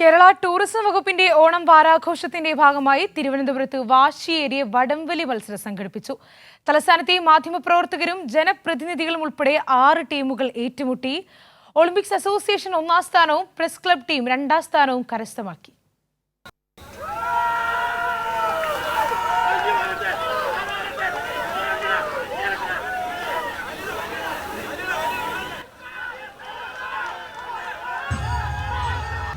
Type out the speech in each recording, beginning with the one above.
Kerala tourism വകുപ്പിന്റെ ഓണം വാരാഘോഷത്തിന്റെ ഭാഗമായി തിരുവനന്തപുരത്ത് വാശിയേറിയ വടംവലി മത്സരം സംഘടിപ്പിച്ചു. തലസ്ഥാനത്തെ മാധ്യമപ്രവർത്തകരും ജനപ്രതിനിധികളും ഉൾപ്പെടെ ആറ് ടീമുകൾ ഏറ്റുമുട്ടി. ഒളിമ്പിക്സ് അസോസിയേഷൻ ഒന്നാം സ്ഥാനവും പ്രസ് ക്ലബ് ടീം രണ്ടാം സ്ഥാനവും കരസ്ഥമാക്കി.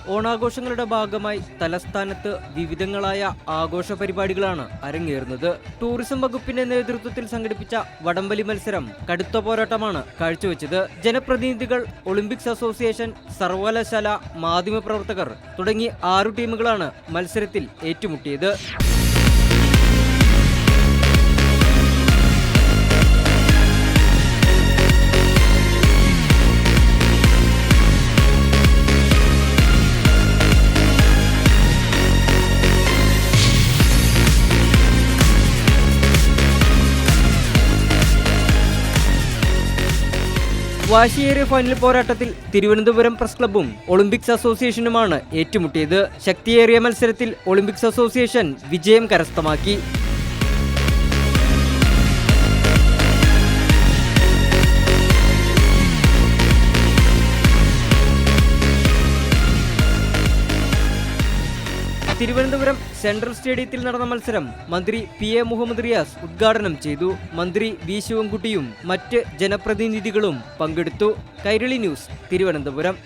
ഓണാഘോഷങ്ങളുടെ ഭാഗമായി തലസ്ഥാനത്ത് വിവിധങ്ങളായ ആഘോഷ പരിപാടികളാണ് അരങ്ങേറുന്നത്. ടൂറിസം വകുപ്പിന്റെ നേതൃത്വത്തിൽ സംഘടിപ്പിച്ച വടംവലി മത്സരം കടുത്ത പോരാട്ടമാണ് കാഴ്ചവെച്ചത്. ജനപ്രതിനിധികൾ ഒളിമ്പിക്സ് അസോസിയേഷൻ സർവകലാശാല മാധ്യമപ്രവർത്തകർ തുടങ്ങി ആറു ടീമുകളാണ് മത്സരത്തിൽ ഏറ്റുമുട്ടിയത്. വാശിയേറിയ ഫൈനൽ പോരാട്ടത്തിൽ തിരുവനന്തപുരം പ്രസ് ക്ലബ്ബും ഒളിമ്പിക്സ് അസോസിയേഷനുമാണ് ഏറ്റുമുട്ടിയത്. ശക്തിയേറിയ മത്സരത്തിൽ ഒളിമ്പിക്സ് അസോസിയേഷൻ വിജയം കരസ്ഥമാക്കി. തിരുവനന്തപുരം സെൻട്രൽ സ്റ്റേഡിയത്തിൽ നടന്ന മത്സരം മന്ത്രി പി എ മുഹമ്മദ് റിയാസ് ഉദ്ഘാടനം ചെയ്തു. മന്ത്രി വി ശിവൻകുട്ടിയും മറ്റ് ജനപ്രതിനിധികളും പങ്കെടുത്തു. കൈരളി ന്യൂസ് തിരുവനന്തപുരം.